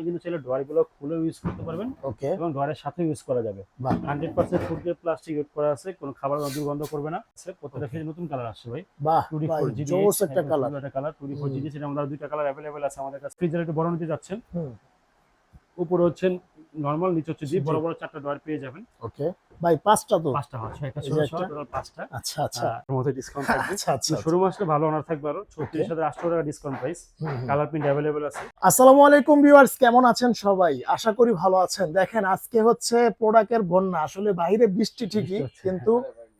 আপনি কিন্তু চাইলে ড্রয়ারগুলো খুলে ইউজ করতে পারবেন। ওকে এবং ড্রয়ারের সাথে ইউজ করা যাবে। Hundred percent food grade plastic use করা আছে কোনো খাবার দুর্গন্ধ করবে না। প্রত্যেকটা ফ্রিজে নতুন কালার আসছে ভাই। বাহ ভাই, ফোর জিডি একটা কালার একটা কালার টুডি ফোর হুম। জিডি সেটা আমাদের দুইটা কালার অ্যাভেলেবেল আছে আমাদের কাছে। ফ্রিজের একটু বড় নিতে যাচ্ছেন হুম। উপরে হচ্ছে নর্মাল নিচে হচ্ছে জি। বড় বড় চারটা ড্রয়ার পেয়ে যাবেন। ওকে ভাই পাঁচটা তো? পাঁচটা হচ্ছে একটা ছোট ছোট টোটাল পাঁচটা। আচ্ছা আচ্ছা। আচ্ছা মধ্যে ডিসকাউন্ট থাকবে। আচ্ছা আচ্ছা শোরুম আসলে ভালো অনার থাকবে আরও। ছত্রিশ হাজার আটশো টাকা ডিসকাউন্ট প্রাইস হুম, হুম। কালার প্রিন্ট অ্যাভেলেবেল আছে। আসসালামু আলাইকুম ভিউয়ার্স কেমন আছেন সবাই? আশা করি ভালো আছেন। দেখেন আজকে হচ্ছে প্রোডাক্টের বন্যা। আসলে বাইরে বৃষ্টি ঠিকই কিন্তু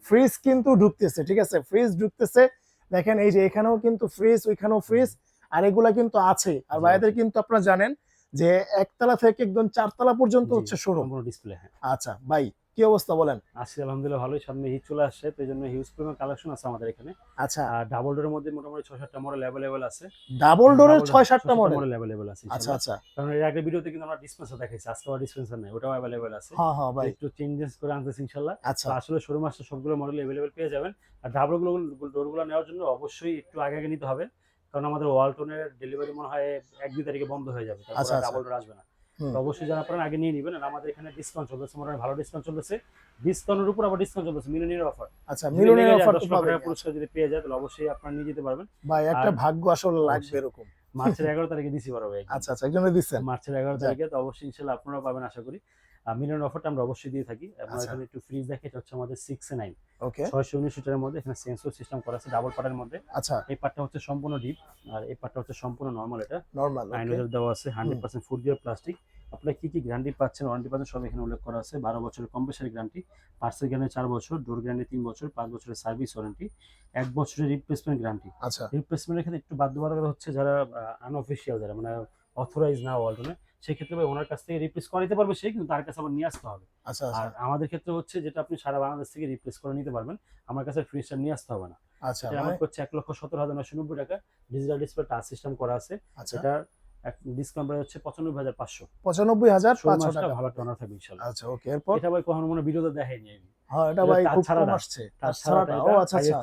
ফ্রিজ কিন্তু ঢুকতেছে ঠিক আছে? ফ্রিজ ঢুকতেছে। দেখেন এই যে এখানেও কিন্তু ফ্রিজ ওইখানেও ফ্রিজ আর এগুলা কিন্তু আছে। আর বাইরেদের কিন্তু আপনারা জানেন যে একতলা থেকে একদম চারতলা পর্যন্ত হচ্ছে শোরুম ডিসপ্লে হ্যাঁ। আচ্ছা ভাই কি অবস্থা বলেন? আজকে আলহামদুলিল্লাহ ভালোই সামনে হিট চলে আসছে তো এই জন্য হিউজ পরিমাণ কালেকশন আছে আমাদের এখানে। আচ্ছা। আর ডাবল ডোরের মধ্যে মোটামুটি ছয় সাতটা মডেল অ্যাভেলেবেল আছে ডাবল ডোরের ছয় সাতটা মডেল মডেল অ্যাভেলেবেল আছে আচ্ছা আচ্ছা। কারণ এর আগের ভিডিওতে কিন্তু আমরা ডিসপেন্সার দেখাইছি আজকে আর ডিসপেন্সার নাই ওটাও অ্যাভেলেবেল আছে। হ্যাঁ হ্যাঁ ভাই। একটু চেঞ্জেস করে আনতেছি ইনশাল্লাহ। আচ্ছা। আসলে শোরুম আসলে সবগুলো মডেল অ্যাভেলেবেল পেয়ে যাবেন। আর ডাবলগুলো ডোরগুলো নেওয়ার জন্য অবশ্যই একটু আগে আগে নিতে হবে। কারণ আমাদের ওয়ালটনের ডেলিভারি মনে হয় এক দুই তারিখে বন্ধ হয়ে যাবে আচ্ছা। ডাবল ডোর আসবে না। অবশ্যই যারা পারেন আগে নিয়ে নেবেন আর আমাদের এখানে ডিসকাউন্ট চলতেছে মোটামুটি ভালো ডিসকাউন্ট চলতেছে। ডিসকাউন্টের উপর আবার ডিসকাউন্ট চলছে মিলনের অফার আচ্ছা মিলনের অফার তো পাবেন টাকা পুরস্কার যদি পেয়ে যায় তাহলে অবশ্যই আপনারা নিয়ে যেতে পারবেন। ভাই একটা ভাগ্য আসলে লাগবে এরকম। মার্চের এগারো তারিখে দিছি ভাই। আচ্ছা আচ্ছা একজনে দিচ্ছেন মার্চের এগারো। তারিখে তো অবশ্যই ইনশাল্লাহ আপনারাও পাবেন আশা করি। মিলিয়ন অফারটা আমরা অবশ্যই দিয়ে থাকি। আমরা আচ্ছা। এখানে একটু ফ্রিজ দেখে এটা হচ্ছে আমাদের সিক্স এ নাইন ওকে ছয়শো উনিশ লিটারের মধ্যে এখানে সেন্সর সিস্টেম করা আছে ডাবল পার্টের মধ্যে। আচ্ছা। এই পার্টটা হচ্ছে সম্পূর্ণ ডিপ আর এই পার্টটা হচ্ছে সম্পূর্ণ নর্মাল এটা। নরমাল নাইন হাজার দেওয়া আছে hundred percent food grade plastic আপনারা কি কি গ্যারান্টি পাচ্ছেন? ওয়ারেন্টি পাচ্ছেন? সব এখানে উল্লেখ করা আছে। বারো বছরের কম্পালসারি গ্যারান্টি পার্সেল গ্যারান্টি চার বছর ডোর গ্যারান্টি তিন বছর পাঁচ বছরের সার্ভিস ওয়ারেন্টি এক বছরের রিপ্লেসমেন্ট গ্যারান্টি আচ্ছা। রিপ্লেসমেন্টের ক্ষেত্রে একটু বাধ্যবাধকতা হচ্ছে যারা আনঅফিসিয়াল যারা মানে অথরাইজ না ওয়ালটনে সেক্ষেত্রে ভাই ওনার কাছ থেকে রিপ্লেস করে নিতে পারবে সে কিন্তু তার কাছে আবার নিয়ে আসতে হবে। আচ্ছা আর আচ্ছা আমাদের ক্ষেত্রে হচ্ছে যেটা আপনি সারা বাংলাদেশ থেকে রিপ্লেস করে নিতে পারবেন আমার কাছে ফ্রিজটা নিয়ে আসতে হবে না। আচ্ছা মানে- আমার হচ্ছে এক লক্ষ সতেরো হাজার নশো নব্বই টাকা। ডিজিটাল ডিসপ্লে টাচ সিস্টেম করা আছে। আচ্ছা। এটা ডিসকাউন্ট হচ্ছে পঁচানব্বই হাজার পাঁচশো। পঁচানব্বই হাজার পাঁচশো টাকা। ভালো টনার থাকবে ইনশাল্লাহ। আচ্ছা ওকে এরপর? এটা ভাই কখনো মনে ভিডিওতে দেখাইনি আমি। হ্যাঁ এটা ভাই খুব কম আসছে। তার touch ও আচ্ছা আচ্ছা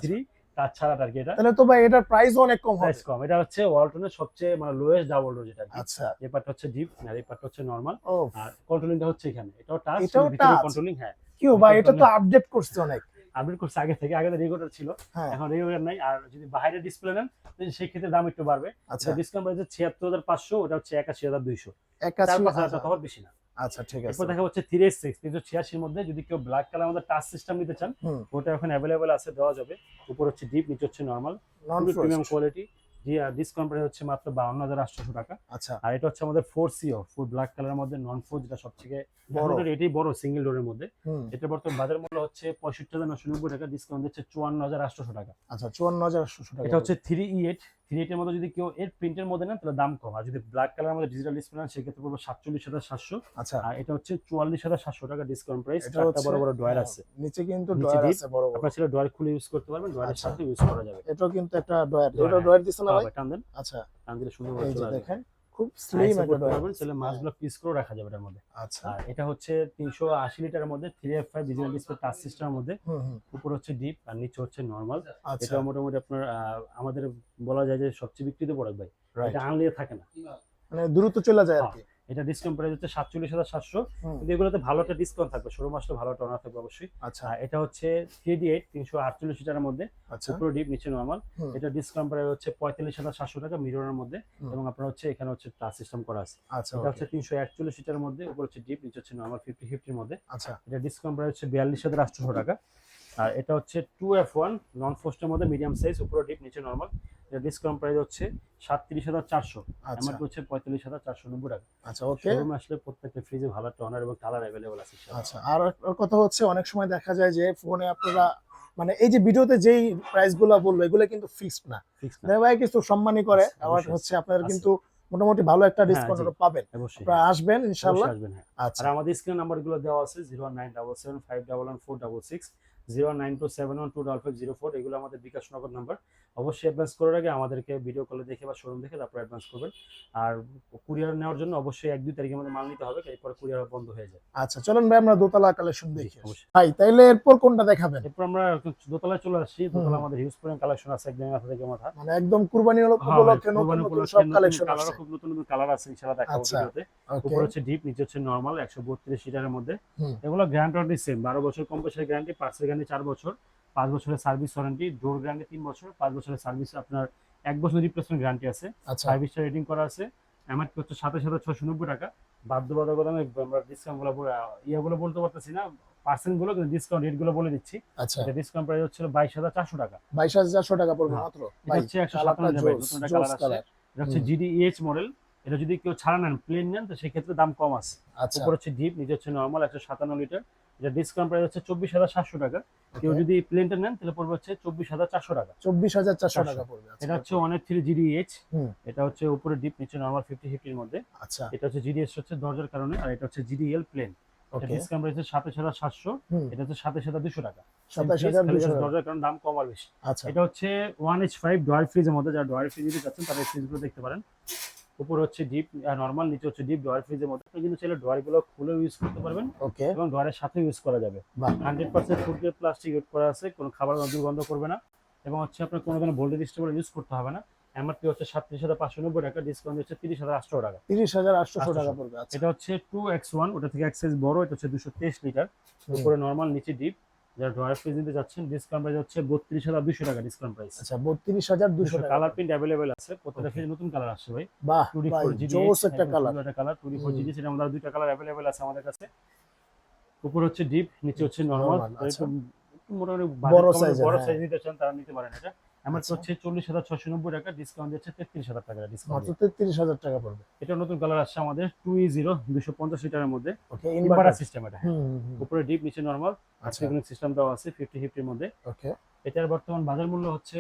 তার ছাড়াটা আর কি এটা? তাহলে তো ভাই এটার প্রাইস অনেক কম হবে। প্রাইস কম। এটা হচ্ছে ওয়ালটনের সবচেয়ে মানে লোয়েস্ট ডাবল ডোর যেটা আচ্ছা। এই পার্টটা হচ্ছে ডিপ আর এই পার্টটা হচ্ছে নরমাল আর কন্ট্রোলিংটা হচ্ছে এখানে। এটাও টাচ এটাও কন্ট্রোলিং হ্যাঁ। কি ভাই এটা তো আপডেট করছে অনেক। আপডেট করছে আগে থেকে আগে রেগুলার ছিল হ্যাঁ। এখন রেগুলার নাই আর যদি বাইরে ডিসপ্লে নেন তাহলে সেই ক্ষেত্রে দাম একটু বাড়বে। আচ্ছা। ডিসকাউন্ট প্রাইস ছিয়াত্তর হাজার পাঁচশো ওটা হচ্ছে একাশি হাজার দুইশো। একাশি হাজার। বেশি না। আচ্ছা ঠিক আছে। এরপর দেখা হচ্ছে থ্রি সিক্স তিনশো ছিয়াশির মধ্যে যদি কেউ ব্ল্যাক কালার আমাদের টাচ সিস্টেম নিতে চান ওটা এখন অ্যাভেলেবেল আছে দেওয়া যাবে। উপর হচ্ছে ডিপ নিচে হচ্ছে নর্মাল প্রিমিয়াম কোয়ালিটি ডিসকাউন্ট হচ্ছে মাত্র বাউন্ন হাজার আটশোশো টাকা। আচ্ছা। আর এটা হচ্ছে আমাদের ফোর সিও ফুল ব্ল্যাক কালারের মধ্যে নন ফোর যেটা সবথেকে বড়। বড় এটাই বড় সিঙ্গেল ডোরের মধ্যে। এটা বর্তমান বাজার মূল্য হচ্ছে পঁয়ষট্টি হাজার নশো নব্বই টাকা ডিসকাউন্ট দিচ্ছে চুয়ান্ন হাজার আটশো টাকা। আচ্ছা চুয়ান্ন হাজার আটশো টাকা এটা হচ্ছে থ্রি ই এইট থ্রি এইটের মধ্যে যদি কেউ এর প্রিন্টের মধ্যে নেন তাহলে দাম কম। আর যদি ব্ল্যাক কালার মধ্যে ডিজিটাল ডিসপ্লে নেন সেক্ষেত্রে পড়বে সাতচল্লিশ হাজার সাতশো। আচ্ছা। আর এটা হচ্ছে চুয়াল্লিশ হাজার সাতশো টাকা ডিসকাউন্ট প্রাইস এটা বড় বড় ড্রয়ার হ্যাঁ, আছে। নিচে কিন্তু ডয়ার আছে বড় বড়। আপনার ছিল ড্রয়ার খুলে ইউজ করতে পারবেন ড্রয়ারের আচ্ছা। সাথে ইউজ করা যাবে। এটাও কিন্তু একটা ডয়ার এটা ডয়ার দিছেন না ভাই? টান দেন। আচ্ছা। টান দিলে সুন্দর দেখেন। খুব স্লিম একটা পারবেন তাহলে মাছগুলো পিস করে রাখা যাবে এর মধ্যে। আচ্ছা। আর এটা হচ্ছে তিনশো আশি লিটারের মধ্যে three F five digital display touch সিস্টেমের মধ্যে। হুম হুম। উপর হচ্ছে ডিপ আর নিচে হচ্ছে নর্মাল আচ্ছা। এটা মোটামুটি আপনার আহ, আমাদের বলা যায় যে সবচেয়ে বিক্রিত প্রোডাক্ট ভাই। এটা আনলিয়ে থাকে না। মানে দ্রুত চলে যায় আর কি। এটা ডিসকাউন্ট প্রাইস হচ্ছে সাতচল্লিশ হাজার সাতশো। কিন্তু এগুলোতে ভালো একটা ডিসকাউন্ট থাকবে শোরুম আসলে ভালো একটা অনার থাকবে অবশ্যই। আচ্ছা। এটা হচ্ছে থ্রি ডি এইট তিনশো আটচল্লিশ লিটারের মধ্যে আচ্ছা। উপরে ডিপ নিচে নর্মাল এটা ডিসকাউন্ট প্রাইস হচ্ছে পঁয়তাল্লিশ হাজার সাতশো টাকা মিররের মধ্যে। এবং আপনার হচ্ছে এখানে হচ্ছে টাচ সিস্টেম করা আছে। আচ্ছা এটা হচ্ছে তিনশো একচল্লিশ লিটারের মধ্যে উপর হচ্ছে ডিপ নিচে হচ্ছে নর্মাল ফিফটি ফিফটির মধ্যে। আচ্ছা। এটা ডিসকাউন্ট প্রাইস হচ্ছে বিয়াল্লিশ হাজার আটশোশো টাকা। আর এটা হচ্ছে টু এফ ওয়ান নন ফোস্টের মধ্যে মিডিয়াম সাইজ উপরে ডিপ নিচে নর্মাল এটা ডিসকাউন্ট প্রাইস হচ্ছে সাতত্রিশ হাজার চারশো। আচ্ছা। এমআরপি হচ্ছে পঁয়তাল্লিশ হাজার চারশো নব্বই টাকা। আচ্ছা ওকে শোরুমে আসলে প্রত্যেকটা ফ্রিজে ভালো টনার এবং কালার অ্যাভেলেবল আছে আচ্ছা আর একটা কথা হচ্ছে অনেক সময় দেখা যায় যে ফোনে আপনারা মানে এই যে ভিডিওতে যেই প্রাইসগুলা বলল এগুলো কিন্তু ফিক্সড না। ভাই কিছু সম্মানই করে আবার হচ্ছে আপনারা। কিন্তু মোটামুটি ভালো একটা হ্যাঁ, ডিসকাউন্ট পাবেন। অবশ্যই। আপনারা আসবেন আসবেন হ্যাঁ। আচ্ছা। আর আমাদের স্ক্রিন নাম্বারগুলো দেওয়া আছে zero nine double seven five double one four double six zero nine two seven one two double five zero four এগুলো আমাদের বিকাশ নগর নাম্বার অবশ্যই অ্যাডভান্স করার আগে আমাদেরকে ভিডিও কলে দেখে বা শোরুম দেখে তারপর অ্যাডভান্স করবেন। আর কুরিয়ার নেওয়ার জন্য অবশ্যই এক দুই তারিখের মধ্যে মাল নিতে হবে এরপর কুরিয়ার বন্ধ হয়ে যায়। আচ্ছা চলুন ভাই আমরা দোতলা কালেকশন দেখি। ভাই তাইলে এরপর কোনটা দেখাবেন? এরপর আমরা দোতলায় চলে আসছি। দোতলা আমাদের হিউজ পরিমাণ কালেকশন আছে একদম মাথা থেকে মাথা। মানে একদম কুরবানি হলো হ্যাঁ, উপলক্ষে নতুন নতুন সব কালেকশন আছে। খুব নতুন নতুন কালার আছে ইনশাআল্লাহ দেখাবো আচ্ছা। ভিডিওতে। উপরে হচ্ছে ডিপ নিচে হচ্ছে নরমাল একশো বত্রিশ লিটারের মধ্যে। এগুলো গ্যারান্টি সেম বারো বছর কম্পালসারি গ্যারান্টি পার্সেল গ্যারান্টি চার বছর। পাঁচ বছরের সার্ভিস ওয়ারেন্টি ডোর গ্যারান্টি তিন বছর পাঁচ বছরের সার্ভিস আপনার এক বছর রিপ্লেসমেন্ট গ্যারান্টি আছে। আচ্ছা। সার্ভিসটা রেটিং করা আছে। এমআরপি হচ্ছে সাথে সাথে ছশো নব্বই টাকা। বাধ্যবাধকতা আমি আমরা ডিসকাউন্টগুলো ইয়েগুলো বলতে পারতেছি না পার্সেন্টগুলো কিন্তু ডিসকাউন্ট রেটগুলো বলে দিচ্ছি। আচ্ছা। ডিসকাউন্ট প্রাইস হচ্ছে বাইশ হাজার চারশো টাকা। বাইশ হাজার চারশো টাকা পড়বে হ্যাঁ। মাত্র? এটা হচ্ছে একশো সাতান্ন কালার আছে। এটা হচ্ছে। জিডিএইচ মডেল এটা যদি কেউ ছাড়া নেন প্লেন নেন তো সেক্ষেত্রে দাম কম আছে। আচ্ছা। উপর হচ্ছে ডিপ নিচে হচ্ছে নর্মাল একশো সাতান্ন লিটার এটা ডিসকাউন্ট প্রাইস হচ্ছে চব্বিশ হাজার সাতশো টাকা। কেউ। যদি প্লেনটা নেন তাহলে পড়বে হচ্ছে চব্বিশ হাজার চারশো টাকা। চব্বিশ হাজার চারশো। টাকা পড়বে আচ্ছা। এটা হচ্ছে ওয়ান এইট থ্রি জিডিএইচ হুম। এটা হচ্ছে উপরে ডিপ নিচে নর্মাল ফিফটি ফিফটির মধ্যে। আচ্ছা। এটা হচ্ছে জিডিএস হচ্ছে দরজার কারণে আর এটা হচ্ছে জিডিএল প্লেন এটা ডিসকাউন্ট প্রাইস হচ্ছে সাতাশ হাজার সাতশো এটা হচ্ছে সাতাশ হাজার দুশো টাকা। দরজার কারণে দাম কম আর বেশি। আচ্ছা। এটা হচ্ছে ওয়ান এইচ ফাইভ ডয়ার ফ্রিজের মধ্যে যারা ডয়ার ফ্রিজ নিতে চাচ্ছেন তারা ফ্রিজগুলো দেখতে পারেন। উপরে হচ্ছে ডিপ নর্মাল নিচে হচ্ছে ডিপ ডয়ার ফ্রিজের মধ্যে। আপনি কিন্তু চাইলে ডয়ারগুলো খুলে ইউজ করতে পারবেন ওকে এবং ডয়ারের সাথে ইউজ করা যাবে। Hundred percent food grade plastic use করা আছে কোনো খাবার দুর্গন্ধ করবে না। এবং হচ্ছে আপনার কোনো ধরনের ভোল্টেজ স্টেবল ইউজ করতে হবে না। এমআরপি হচ্ছে সাতত্রিশ হাজার পাঁচশো নব্বই টাকা ডিসকাউন্ট হচ্ছে তিরিশ হাজার আটশো টাকা। তিরিশ হাজার 800 টাকা পড়বে আচ্ছা। এটা হচ্ছে টু এক্স ওয়ান ওটা থেকে এক সাইজ বড় এটা হচ্ছে দুশো তেইশ লিটার। উপরে নর্মাল নিচে ডিপ যারা ড্রয়ার ফ্রিজ নিতে যাচ্ছেন ডিসকাউন্ট প্রাইস হচ্ছে বত্রিশ হাজার দুশো টাকা ডিসকাউন্ট প্রাইস আচ্ছা বত্রিশ হাজার দুশো কালার প্রিন্ট অ্যাভেলেবেল আছে। প্রত্যেকটা. ফ্রিজ নতুন কালার আসছে ভাই। বাহ টুডি ফোর জিডি একটা কালার একটা colour two D four G GD সেটা আমাদের দুইটা কালার অ্যাভেলেবেল আছে আমাদের কাছে। উপর হচ্ছে ডিপ নিচে হচ্ছে নর্মাল আচ্ছা। মোটামুটি বড় বড় হ্যাঁ। সাইজ নিতে চান তারা নিতে পারেন এটা। আচ্ছা। হচ্ছে চল্লিশ হাজার ছশো নব্বই টাকা ডিসকাউন্ট দিচ্ছে তেত্রিশ হাজার টাকা ডিসকাউন্ট তেত্রিশ হাজার টাকা পড়বে। এটা নতুন কালার আসছে আমাদের টু জিরো দুশো পঞ্চাশ লিটারের মধ্যে। ইনভার্টার সিস্টেম এটা হুম। উপরে ডিপ নিচে নর্মাল আচ্ছা। সিস্টেম দেওয়া আছে ফিফটি ফিফটির মধ্যে। ওকে এটার বর্তমান বাজার মূল্য হচ্ছে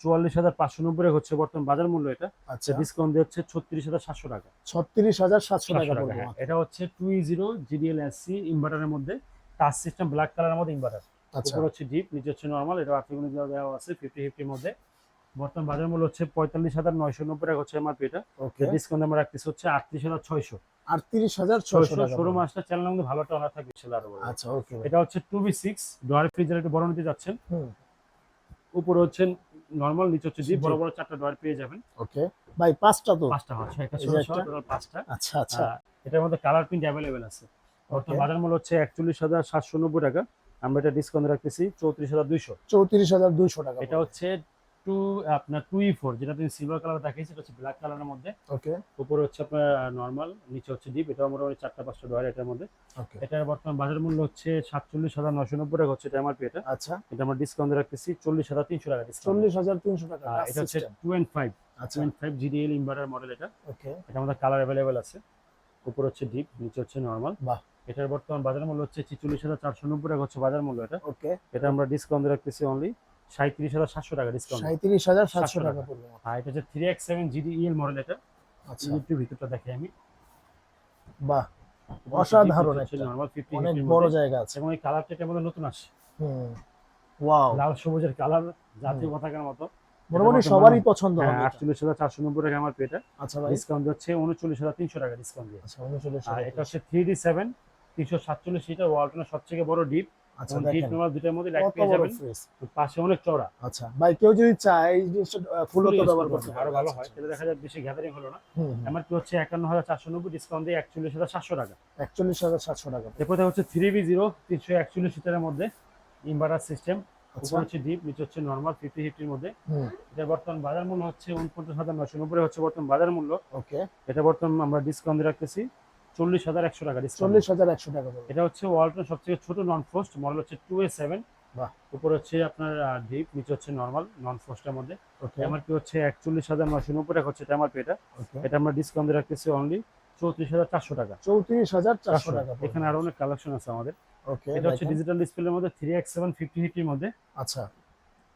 চুয়াল্লিশ হাজার পাঁচশো নব্বই হচ্ছে বর্তমান বাজার মূল্য এটা। আচ্ছা। ডিসকাউন্ট দিয়ে হচ্ছে ছত্রিশ হাজার সাতশো টাকা। ছত্রিশ হাজার সাতশো টাকা 700 টাকা, পড়বে হ্যাঁ। এটা হচ্ছে টু জিরো জিডিএল এসসি ইনভার্টারের মধ্যে। টাচ সিস্টেম ব্ল্যাক কালারের মধ্যে ইনভার্টার উপর হচ্ছে ডিপ নিচে হচ্ছে নর্মাল এটা আর্টিকুলিং দেওয়া আছে ফিফটি ফিফটির মধ্যে। বর্তমান বাজার মূল্য হচ্ছে পঁয়তাল্লিশ হাজার নয়শো নব্বই টাকা হচ্ছে এমআরপি এটা। ওকে ডিসকাউন্ট আমরা রাখতেছি হচ্ছে আটত্রিশ হাজার ছয়শো। আটত্রিশ হাজার ছয়শো শোরুম। আসলে চ্যানেল মধ্যে ভালো একটা অনার থাকবে সেটা আরও আচ্ছা ওকে এটা হচ্ছে টু বি সিক্স ডয়ার একটু বড় নিতে যাচ্ছেন। হুম। উপরে হচ্ছে নর্মাল নিচে হচ্ছে ডিপ জি। বড় বড় চারটা ডয়ার পেয়ে যাবেন। ওকে ভাই পাঁচটা তো? পাঁচটা হচ্ছে একটা? ছোট ছোট। পাঁচটা। আচ্ছা আচ্ছা। এটার মধ্যে কালার প্রিন্ট অ্যাভেলেবেল আছে। বর্তমান বাজার মূল্য হচ্ছে একচল্লিশ হাজার সাতশো নব্বই টাকা। আমরা এটা ডিসকাউন্ট রাখতেছি চৌত্রিশ হাজার দুইশো। চৌত্রিশ হাজার দুইশো টাকা এটা হচ্ছে টু আপনার টু ই ফোর যেটা তুমি সিলভার কালার দেখাইছি এটা হচ্ছে ব্ল্যাক কালারের মধ্যে। ওকে উপরে হচ্ছে আপনার নর্মাল নিচে হচ্ছে ডিপ এটা মোটামুটি চারটা পাঁচটা ডয়ার এটার মধ্যে। ওকে এটার বর্তমান বাজার মূল্য হচ্ছে সাতচল্লিশ হাজার নশো নব্বই টাকা হচ্ছে এটা এমআরপি এটা আচ্ছা। এটা আমরা ডিসকাউন্ট রাখতেছি চল্লিশ হাজার তিনশো টাকা ডিসকাউন্ট চল্লিশ হাজার তিনশো টাকা এটা হচ্ছে। টু অ্যান্ড ফাইভ আচ্ছা। Two and five GDL inverter model এটা। ওকে এটা আমাদের কালার অ্যাভেলেবেল আছে। উপর হচ্ছে ডিপ নিচে হচ্ছে নর্মাল বাহ। এটার বর্তমান বাজার মূল্য হচ্ছে ছিচল্লিশ হাজার চারশো নব্বই টাকা হচ্ছে বাজার মূল্য এটা। ওকে। এটা আমরা ডিসকাউন্ট রাখতেছি অনলি সাঁত্রিশ হাজার সাতশো টাকা ডিসকাউন্ট সাঁত্রিশ হাজার সাতশো টাকা। পড়বে। আর এটা হচ্ছে three X seven GDL model এটা। আচ্ছা। একটু ভিতরটা দেখে আমি। বাহ অসাধারণ একটা। নর্মাল ফিফটি অনেক বড় জায়গা আছে। এবং এই কালারটা মধ্যে নতুন আসে হুম ওয়াও। লাল সবুজের কালার জাতীয় পতাকার মতো। মোটামুটি সবারই পছন্দ হবে এটা। আটচল্লিশ হাজার চারশো নব্বই টাকা আমার পেটা আচ্ছা ডিসকাউন্ট হচ্ছে উনচল্লিশ হাজার তিনশো টাকা ডিসকাউন্ট দিয়ে। আচ্ছা উনচল্লিশ আর এটা হচ্ছে থ্রি ডি সেভেন তিনশো সাতচল্লিশ লিটার ওয়ালটনের সবথেকে বড় ডিপ আচ্ছা ডিপ পাশে অনেক চড়া আচ্ছা ভাই কেউ যদি চায় এই জিনিসটা ফুল তো Full use ব্যবহার করতে করতে আরও ভালো আচ্ছা, হয়। তাহলে দেখা যায় বেশি গ্যাদারিং হলো না। আমার কি হচ্ছে একান্ন হাজার চারশো নব্বই ডিসকাউন্ট দিয়ে একচল্লিশ হাজার সাতশো টাকা। একচল্লিশ হাজার সাতশো টাকা। এরপর হচ্ছে থ্রি বি জিরো তিনশো একচল্লিশ লিটারের মধ্যে ইনভার্টার সিস্টেম হচ্ছে ডিপ নিচে হচ্ছে নর্মাল ফিফটি ফিফটির মধ্যে। এটা বর্তমান বাজার মূল্য হচ্ছে উনপঞ্চাশ হাজার নব্বই হচ্ছে বর্তমান বাজার মূল্য। ওকে। এটা বর্তমান আমরা ডিসকাউন্ট রাখতেছি। চল্লিশ হাজার একশো টাকা চল্লিশ হাজার একশো টাকা এটা হচ্ছে ওয়ালটন সবথেকে ছোট নন ফ্রস্ট মডেল হচ্ছে টু এ সেভেন। উপর হচ্ছে আপনার ডিপ নিচে হচ্ছে নর্মাল নন ফ্রস্টের মধ্যে কি হচ্ছে একচল্লিশ হাজার নশো নব্বই টাকা হচ্ছে এটা আমার পেটা ওকে এটা আমরা ডিসকাউন্ট রাখতেছি অনলি চৌত্রিশ হাজার চারশো টাকা। চৌত্রিশ হাজার চারশো টাকা এখানে আরও অনেক কালেকশন আছে আমাদের। ওকে এটা হচ্ছে ডিজিটাল ডিসপ্লের মধ্যে থ্রি এক্স সেভেন ফিফটি ফিফটির মধ্যে। আচ্ছা।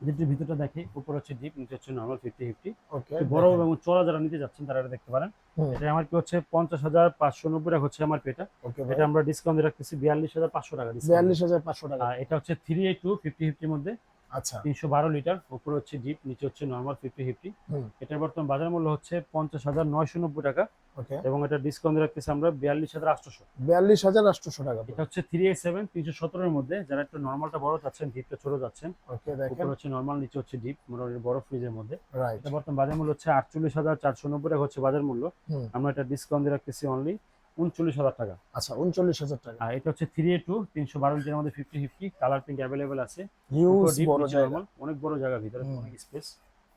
যেটির ভিতরটা দেখে উপর হচ্ছে ডিপ নিচে হচ্ছে নর্মাল ফিফটি ফিফটি ওকে বড় এবং চড়া যারা নিতে যাচ্ছেন তারা এটা দেখতে পারেন। এটা আমার কি হচ্ছে পঞ্চাশ হাজার পাঁচশো নব্বই টাকা হচ্ছে আমার পেটা। এটা আমরা ডিসকাউন্ট রাখতেছি বিয়াল্লিশ হাজার পাঁচশো টাকা বিয়াল্লিশ হাজার পাঁচশো টাকা। এটা হচ্ছে থ্রি এইট টু ফিফটি ফিফটির মধ্যে। আচ্ছা। তিনশো বারো লিটার উপরে হচ্ছে ডিপ নিচে হচ্ছে নর্মাল ফিফটি ফিফটি এটার বর্তমান বাজার মূল্য হচ্ছে পঞ্চাশ হাজার নয়শো নব্বই টাকা। এবং এটা ডিসকাউন্ট রাখতেছি আমরা বিয়াল্লিশ হাজার আটশোশো বিয়াল্লিশ হাজার আটশোশো টাকা। এটা হচ্ছে থ্রি এইট সেভেন তিনশো সতেরোর মধ্যে। যারা একটু নর্মালটা বড় চাচ্ছেন ডিপটা ছোট যাচ্ছেন উপরে হচ্ছে নর্মাল নিচে হচ্ছে ডিপ মোটামুটি বড় ফ্রিজের মধ্যে। এটা বর্তমান বাজার মূল্য হচ্ছে আটচল্লিশ হাজার চারশো নব্বই টাকা হচ্ছে বাজার মূল্য। আমরা এটা ডিসকাউন্ট রাখতেছি অনলি উনচল্লিশ হাজার টাকা। আচ্ছা উনচল্লিশ হাজার টাকা। আর এটা হচ্ছে থ্রি এ টু তিনশো বারো লিটারের মধ্যে fifty fifty colour print available আছে। অনেক বড় জায়গা ভিতরে অনেক স্পেস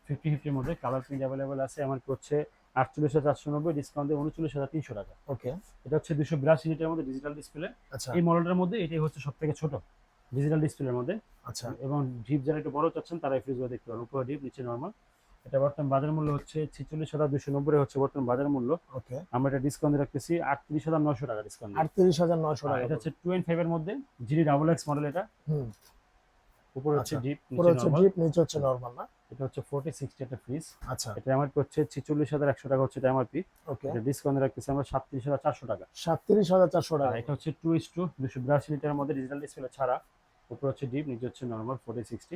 ফিফটি ফিফটির মধ্যে কালার প্রিন্ট অ্যাভেলেবেল আছে আমার হচ্ছে আটচল্লিশ হাজার চারশো নব্বই ডিসকাউন্ট দিয়ে উনচল্লিশ হাজার তিনশো টাকা। ওকে এটা হচ্ছে দুশো বিরাশি লিটারের মধ্যে ডিজিটাল ডিসপ্লে আচ্ছা। এই মডেলটার মধ্যে এটাই হচ্ছে সব থেকে ছোট ডিজিটাল ডিসপ্লের মধ্যে। আচ্ছা। এবং ডিপ যারা একটু বড় চাচ্ছেন তারা এই ফ্রিজগুলো দেখতে পারেন। উপরে ডিপ নিচে নর্মাল এটা বর্তমান বাজার মূল্য হচ্ছে ছিচল্লিশ হাজার দুশো নব্বই হচ্ছে বর্তমান বাজার মূল্য। ওকে। আমরা এটা ডিসকাউন্ট রাখতেছি আটত্রিশ হাজার নশো টাকা ডিসকাউন্ট আটত্রিশ হাজার নয়শো টাকা এটা হচ্ছে টু এন্ড ফাইভ এর মধ্যে জিডি ডাবল এক্স মডেল এটা। হুম। উপরে হচ্ছে আচ্ছা, ডিপ পুরো হচ্ছে ডিপ নিচে হচ্ছে নর্মাল না? এটা হচ্ছে ফোর্টি সিক্সটি একটা ফ্রিজ আচ্ছা। এটা এমআরপি হচ্ছে ছিচল্লিশ হাজার একশো টাকা হচ্ছে এটা এমআরপি ওকে। এটা ডিসকাউন্ট রাখতেছি আমরা সাতত্রিশ হাজার চারশো টাকা। সাতত্রিশ হাজার চারশো আর টাকা। এটা হচ্ছে টু ইস টু দুশো বিরাশি লিটারের মধ্যে ডিজিটাল ডিসপ্লে ছাড়া। উপরে হচ্ছে ডিপ নিচে হচ্ছে নর্মাল ফোর্টি সিক্সটি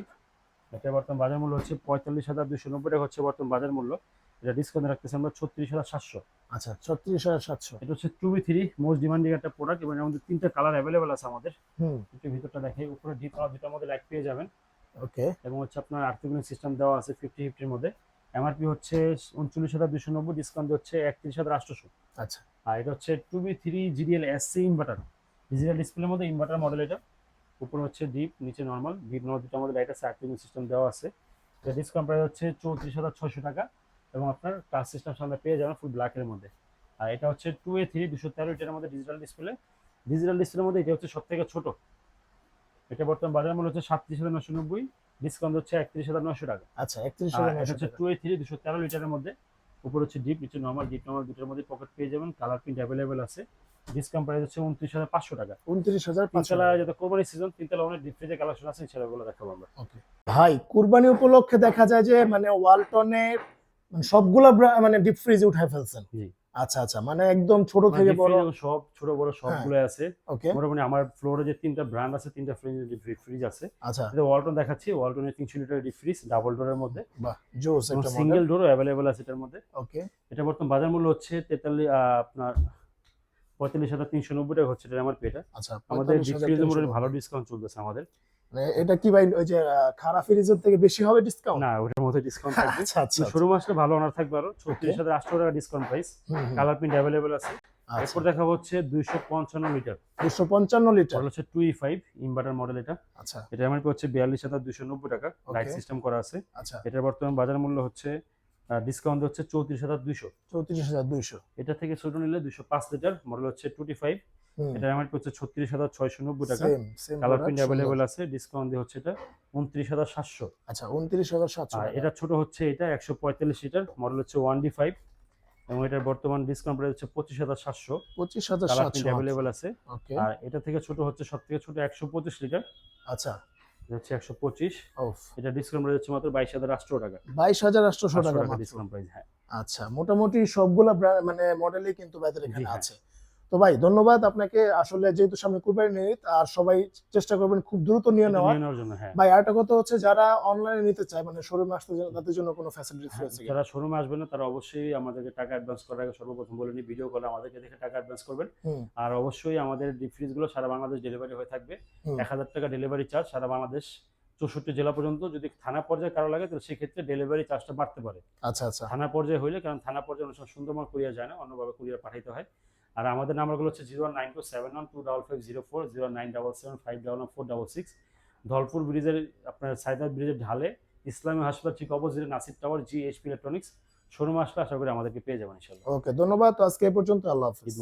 এটা বর্তমান বাজার মূল্য হচ্ছে পঁয়তাল্লিশ হাজার দুশো নব্বই টাকা হচ্ছে বর্তমান বাজার মূল্য। এটা ডিসকাউন্ট রাখতেছি আমরা ছত্রিশ হাজার সাতশো। আচ্ছা ছত্রিশ হাজার সাতশো। এটা হচ্ছে two B three most demanding একটা প্রোডাক্ট এবং মধ্যে তিনটা কালার অ্যাভেলেবেল আছে আমাদের। হুম। একটু ভিতরটা দেখে উপরে ডিপ কালার দুটার মধ্যে লাইট পেয়ে যাবেন। ওকে। এবং হচ্ছে আপনার আর্থিক সিস্টেম দেওয়া আছে ফিফটি ফিফটির মধ্যে। এমআরপি হচ্ছে উনচল্লিশ হাজার দুশো নব্বই ডিসকাউন্ট হচ্ছে একত্রিশ হাজার আটশোশো। আচ্ছা। আর এটা হচ্ছে two B three GDL SC inverter digital ডিসপ্লের মধ্যে ইনভার্টার মডেল এটা। উপরে হচ্ছে ডিপ নিচে নর্মাল ডিপ নর্মাল দুটার মধ্যে লাইট আছে সিস্টেম দেওয়া আছে। এটা ডিসকাউন্ট প্রাইস হচ্ছে চৌত্রিশ হাজার ছশো টাকা এবং আপনার টাচ সিস্টেম সামনে পেয়ে যাবেন ফুল ব্ল্যাকের মধ্যে। আর এটা হচ্ছে টু এ থ্রি দুশো তেরো এটার মধ্যে ডিজিটাল ডিসপ্লে ডিজিটাল ডিসপ্লের মধ্যে এটা হচ্ছে সব থেকে ছোট। এটা বর্তমান বাজার মূল্য হচ্ছে সাতত্রিশ হাজার নশো নব্বই ডিসকাউন্ট হচ্ছে একত্রিশ হাজার নশো টাকা। আচ্ছা একত্রিশ হাজার হচ্ছে টু এ থ্রি দুশো তেরো লিটারের মধ্যে। উপর হচ্ছে ডিপ নিচে নর্মাল ডিপ নর্মাল দুটোর মধ্যে পকেট পেয়ে যাবেন কালার প্রিন্ট অ্যাভেলেবেল আছে। ডিসকাউন্ট প্রাইস হচ্ছে উনত্রিশ হাজার পাঁচশো টাকা। উনত্রিশ হাজার তিনতলা টাকা। কোরবানি সিজন তিনতলা অনেক ডিপ কালেকশন আছে সেগুলো দেখাবো আমরা। ভাই কুরবানি উপলক্ষে দেখা যায় যে মানে ওয়ালটনের মানে সবগুলা মানে ডিপ ফ্রিজে উঠায় ফেলছেন। আচ্ছা আচ্ছা মানে একদম ছোট মানে থেকে বড়। সব ছোট বড় সবগুলো আছে। মোটামুটি আমার ফ্লোরে যে তিনটা ব্র্যান্ড আছে তিনটা ফ্রিজ ফ্রিজ আছে। আচ্ছা। ওয়ালটন দেখাচ্ছি ওয়ালটনের তিনশো লিটার ডিপ ফ্রিজ ডাবল ডোরের মধ্যে। সিঙ্গেল ডোরও অ্যাভেলেবেল আছে এটার মধ্যে। ওকে এটা বর্তমান বাজার মূল্য হচ্ছে তেতাল্লিশ আপনার পঁয়তাল্লিশ হাজার তিনশো নব্বই টাকা হচ্ছে আমার পেটা। আচ্ছা আমাদের 45,390 মোটামুটি ভালো ডিসকাউন্ট চলতেছে আমাদের। মানে এটা কি ভাই ওই যে খারাপ ফ্রিজের থেকে বেশি হবে ডিসকাউন্ট না ওটার মধ্যে ডিসকাউন্ট থাকবে। আচ্ছা আচ্ছা শোরুম আসলে ভালো অনার থাকবে আরও। ছত্রিশ হাজার আটশো টাকা discount price colour print available আছে। আচ্ছা। এরপর দেখাবো হচ্ছে দুইশো পঞ্চান্ন লিটার দুশো পঞ্চান্ন লিটার হচ্ছে টু ফাইভ ইনভার্টার মডেল এটা। আচ্ছা। এটা এমআরপি হচ্ছে বিয়াল্লিশ হাজার দুশো নব্বই টাকা। লাইট সিস্টেম করা আছে। আচ্ছা। এটার বর্তমান বাজার মূল্য হচ্ছে ডিসকাউন্ট হচ্ছে চৌত্রিশ হাজার দুইশো। চৌত্রিশ হাজার দুইশো। এটা থেকে ছোট নিলে দুইশো পাঁচ লিটার মডেল হচ্ছে টুটি ফাইভ এটা এমআরপি হচ্ছে ছত্রিশ হাজার ছয়শো নব্বই টাকা। কালার প্রিন্ট অ্যাভেলেবেল আছে ডিসকাউন্ট দিয়ে হচ্ছে এটা উনত্রিশ হাজার সাতশো। আচ্ছা উনত্রিশ হাজার সাতশো আর এটা ছোট হচ্ছে এটা একশো পঁয়তাল্লিশ লিটার মডেল হচ্ছে ওয়ান ডি ফাইভ এবং এটার বর্তমান ডিসকাউন্ট প্রাইস হচ্ছে পঁচিশ হাজার সাতশো। পঁচিশ হাজার সাতশো অ্যাভেলেবেল আছে। আর এটা থেকে ছোট হচ্ছে সব থেকে ছোট একশো পঁচিশ লিটার আচ্ছা। হচ্ছে একশো পঁচিশ। এটা ডিসকাউন্ট প্রাইস হচ্ছে মাত্র বাইশ হাজার আটশো টাকা। বাইশ হাজার আটশোশো আটশো টাকা ডিসকাউন্ট প্রাইস হ্যাঁ। আচ্ছা মোটামুটি সবগুলা মানে মডেলই কিন্তু বাজারে এখানে হ্যাঁ। আছে। তো ভাই ধন্যবাদ আপনাকে। আসলে যেহেতু সামনে কুরবানি নিয়ে আর সবাই চেষ্টা করবেন খুব দ্রুত নিয়ে নেওয়া নিয়ে নেওয়ার জন্য হ্যাঁ। ভাই আরেকটা কথা হচ্ছে যারা অনলাইনে নিতে চায় মানে শোরুমে আসতে তাদের জন্য কোনো ফ্যাসিলিটিস হ্যাঁ, রয়েছে যারা শোরুমে আসবেন না তারা অবশ্যই আমাদেরকে টাকা অ্যাডভান্স করার আগে সর্বপ্রথম বলে নিই ভিডিও কলে আমাদেরকে দেখে টাকা অ্যাডভান্স করবেন। আর অবশ্যই আমাদের ডিপ ফ্রিজগুলো সারা বাংলাদেশ ডেলিভারি হয়ে থাকবে। এক হাজার টাকা ডেলিভারি চার্জ সারা বাংলাদেশ চৌষট্টি জেলা পর্যন্ত যদি থানা পর্যায়ে কারও লাগে তাহলে সেক্ষেত্রে ডেলিভারি চার্জটা বাড়তে পারে। আচ্ছা আচ্ছা। থানা পর্যায়ে হইলে কারণ থানা পর্যায়ে অনেক সময় সুন্দরবন কুরিয়ার যায় না অন্যভাবে কুরিয়ার পাঠাইতে হয়। আর আমাদের নাম্বারগুলো হচ্ছে zero nine two seven one two double five zero four zero nine double seven five double four double six. Dhalpur ব্রিজের আপনার সাইদার ব্রিজের ঢালে ইসলামী হাসপাতাল ঠিক অপোজিটে Nasir tower G HP electronics. Showroom আসলে আশা করি আমাদেরকে পেয়ে যাবেন ইনশাল্লাহ ওকে ধন্যবাদ। আজকে এ পর্যন্ত আল্লাহ হাফিজ।